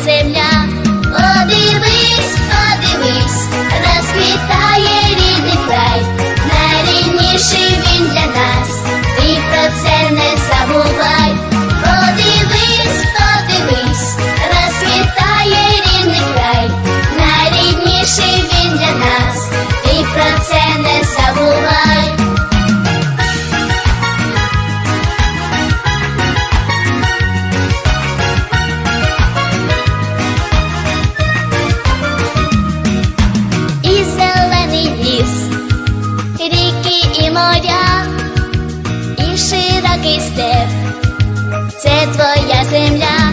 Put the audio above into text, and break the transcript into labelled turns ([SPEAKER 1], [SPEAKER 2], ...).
[SPEAKER 1] земля, подивись, подивись, розквітає рідний край, найрідніший. Степ, це твоя земля.